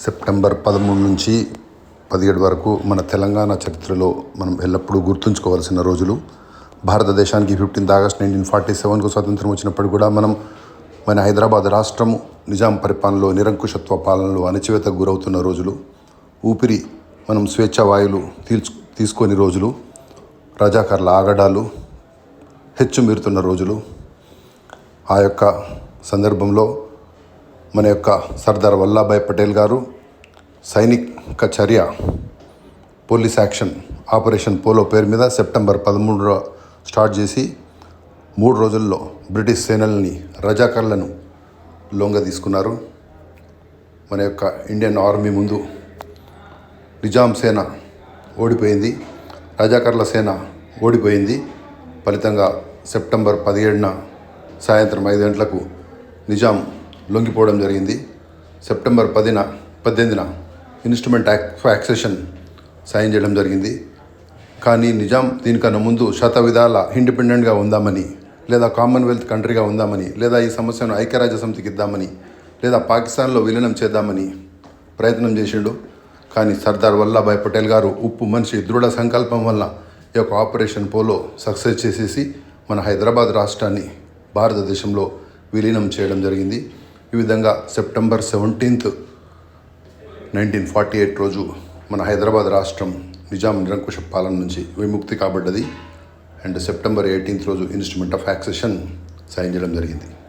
September పదమూడు నుంచి పదిహేడు వరకు మన తెలంగాణ చరిత్రలో మనం ఎల్లప్పుడూ గుర్తుంచుకోవాల్సిన రోజులు. భారతదేశానికి ఫిఫ్టీన్త్ ఆగస్ట్ నైన్టీన్ ఫార్టీ సెవెన్కు స్వాతంత్రం వచ్చినప్పుడు కూడా మనం మన హైదరాబాద్ రాష్ట్రము నిజాం పరిపాలనలో నిరంకుశత్వ పాలనలో అణచివేతకు గురవుతున్న రోజులు. ఊపిరి మనం స్వేచ్ఛ వాయువులు తీల్చు తీసుకొని రోజులు. రజాకర్ల ఆగడాలు హెచ్చు మీరుతున్న రోజులు. ఆ యొక్క సందర్భంలో మన యొక్క సర్దార్ వల్లభాయ్ పటేల్ గారు సైనిక చర్య పోలీస్ యాక్షన్ ఆపరేషన్ పోలో పేరు మీద సెప్టెంబర్ పదమూడులో స్టార్ట్ చేసి మూడు రోజుల్లో బ్రిటిష్ సేనల్ని రజాకర్లను లొంగ తీసుకున్నారు. మన యొక్క ఇండియన్ ఆర్మీ ముందు నిజాం సేన ఓడిపోయింది. రజాకర్ల సేన ఓడిపోయింది. ఫలితంగా సెప్టెంబర్ పదిహేడున సాయంత్రం ఐదు గంటలకు నిజాం లొంగిపోవడం జరిగింది. సెప్టెంబర్ పదిన పద్దెనిమిదిన ఇన్స్ట్రుమెంట్ యాక్ యాక్సెషన్ సైన్ చేయడం జరిగింది. కానీ నిజాం దీనికన్నా ముందు శత విధాల ఇండిపెండెంట్గా ఉందామని లేదా కామన్వెల్త్ కంట్రీగా ఉందామని లేదా ఈ సమస్యను ఐక్యరాజ్య సమితికి ఇద్దామని లేదా పాకిస్తాన్లో విలీనం చేద్దామని ప్రయత్నం చేసిండు. కానీ సర్దార్ వల్లభాయ్ పటేల్ గారు ఉప్పు మనిషి దృఢ సంకల్పం వల్ల ఈ యొక్క ఆపరేషన్ పోలో సక్సెస్ చేసేసి మన హైదరాబాద్ రాష్ట్రాన్ని భారతదేశంలో విలీనం చేయడం జరిగింది. ఈ విధంగా September seventeenth nineteen forty eight రోజు మన హైదరాబాద్ రాష్ట్రం నిజాం నిరంకుశ పాలన నుంచి విముక్తి కాబడ్డది. అండ్ సెప్టెంబర్ ఎయిటీన్త్ రోజు ఇన్స్ట్రుమెంట్ ఆఫ్ యాక్సెషన్ సైన్ చేయడం జరిగింది.